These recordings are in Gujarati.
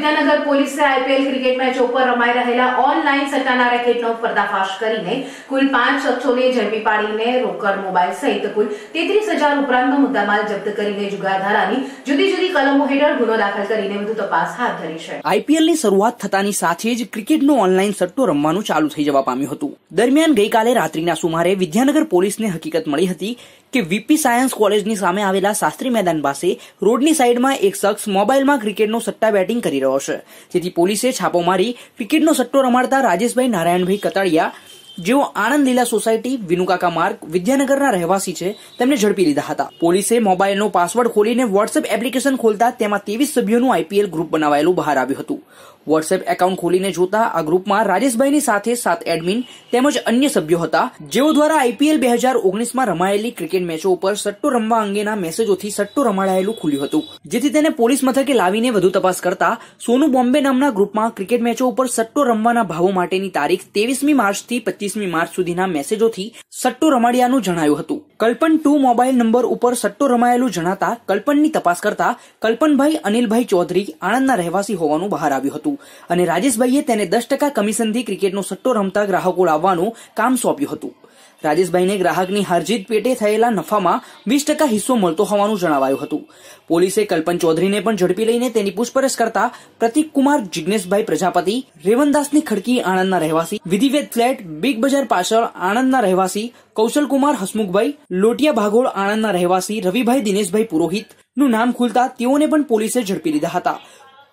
વિદ્યાનગર પોલીસે આઈપીએલ ક્રિકેટ મેચ ઉપર રમાઈ રહેલા ઓનલાઈન સટ્ટાના રેકેટનો પર્દાફાશ કરીને કુલ પાંચ શખ્સોને ઝડપી પાડીને રોકડ મોબાઈલ સહિત કુલ તેત્રીસ હજાર ઉપરાંતનો મુદ્દામાલ જપ્ત કરીને જુગારધારાની જુદી જુદી કલમો હેઠળ ગુનો દાખલ કરીને વધુ તપાસ હાથ ધરી છે. આઈપીએલની શરૂઆત થતાની સાથે જ ક્રિકેટનો ઓનલાઈન સટ્ટો રમવાનું ચાલુ થઈ જવા પામ્યું હતું. દરમિયાન ગઈકાલે રાત્રિના સુમારે વિદ્યાનગર પોલીસને હકીકત મળી હતી કે વીપી સાયન્સ કોલેજની સામે આવેલા શાસ્ત્રી મેદાન પાસે રોડની સાઈડમાં એક શખ્સ મોબાઈલમાં ક્રિકેટનો સટ્ટા બેટિંગ કરી રહ્યો છે જેથી પોલીસે છાપો મારી ક્રિકેટનો સટ્ટો રમાડતા રાજેશભાઈ નારાયણભાઈ કતાડિયા જેઓ આણંદ લીલા સોસાયટી, વિનુકાકા માર્ગ, વિદ્યાનગરના રહેવાસી છે, તેમને ઝડપી લીધા હતા. પોલીસે મોબાઈલનો પાસવર્ડ ખોલીને વોટ્સએપ એપ્લિકેશન ખોલતા તેમાં ત્રેવીસ સભ્યોનું આઈપીએલ ગ્રુપ બનાવાયેલું બહાર આવ્યું હતું. વોટ્સએપ એકાઉન્ટ ખોલીને જોતા આ ગ્રુપમાં રાજેશભાઈની સાથે સાત એડમિન તેમજ અન્ય સભ્યો હતા, જેઓ દ્વારા આઈપીએલ બે હજાર ઓગણીસમાં રમાયેલી ક્રિકેટ મેચો ઉપર સટ્ટો રમવા અંગેના મેસેજોથી સટ્ટો રમાડાયેલું ખુલ્યું હતું. જેથી તેને પોલીસ મથકે લાવીને વધુ તપાસ કરતા સોનુ બોમ્બે નામના ગ્રુપમાં ક્રિકેટ મેચો ઉપર સટ્ટો રમવાના ભાવો માટેની તારીખ ત્રેવીસમી માર્ચથી પચીસમી માર્ચ સુધીના મેસેજોથી સટ્ટો રમાડિયાનું જણાયું હતું. કલ્પન ટુ મોબાઈલ નંબર ઉપર સટ્ટો રમાયેલું જણાતા કલ્પનની તપાસ કરતા કલ્પનભાઈ અનિલભાઈ ચૌધરી આણંદના રહેવાસી હોવાનું બહાર આવ્યું હતું અને રાજેશભાઈએ તેને દસ ટકા કમિશનથી ક્રિકેટનો સટ્ટો રમતા ગ્રાહકો લાવવાનું કામ સોંપ્યું હતું. રાજેશભાઈને ગ્રાહકની હરજીત પેટે થયેલા નફામાં વીસ ટકા હિસ્સો મળતો હોવાનું જણાવાયું હતું. પોલીસે કલ્પન ચૌધરીને પણ ઝડપી લઈને તેની પૂછપરછ કરતા પ્રતિક કુમાર જિજ્ઞેશભાઈ પ્રજાપતિ, રેવનદાસની ખડકી આણંદના રહેવાસી વિધિવેદ ફ્લેટ, બિગ બજાર પાછળ આણંદના રહેવાસી, કૌશલકુમાર હસમુખભાઈ, લોટિયા ભાગોળ આણંદના રહેવાસી રવિભાઈ દિનેશભાઈ પુરોહિતનું નામ ખુલતા તેઓને પણ પોલીસે ઝડપી લીધા હતા.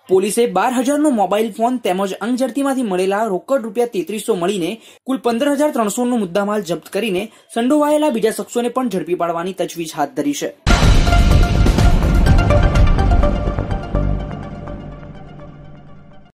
પોલીસે બાર હજારનો મોબાઈલ ફોન તેમજ અંગઝડતીમાંથી મળેલા રોકડ રૂપિયા તેત્રીસો મળીને કુલ પંદર હજાર ત્રણસોનો મુદ્દામાલ જપ્ત કરીને સંડોવાયેલા બીજા શખ્સોને પણ ઝડપી પાડવાની તજવીજ હાથ ધરી છે.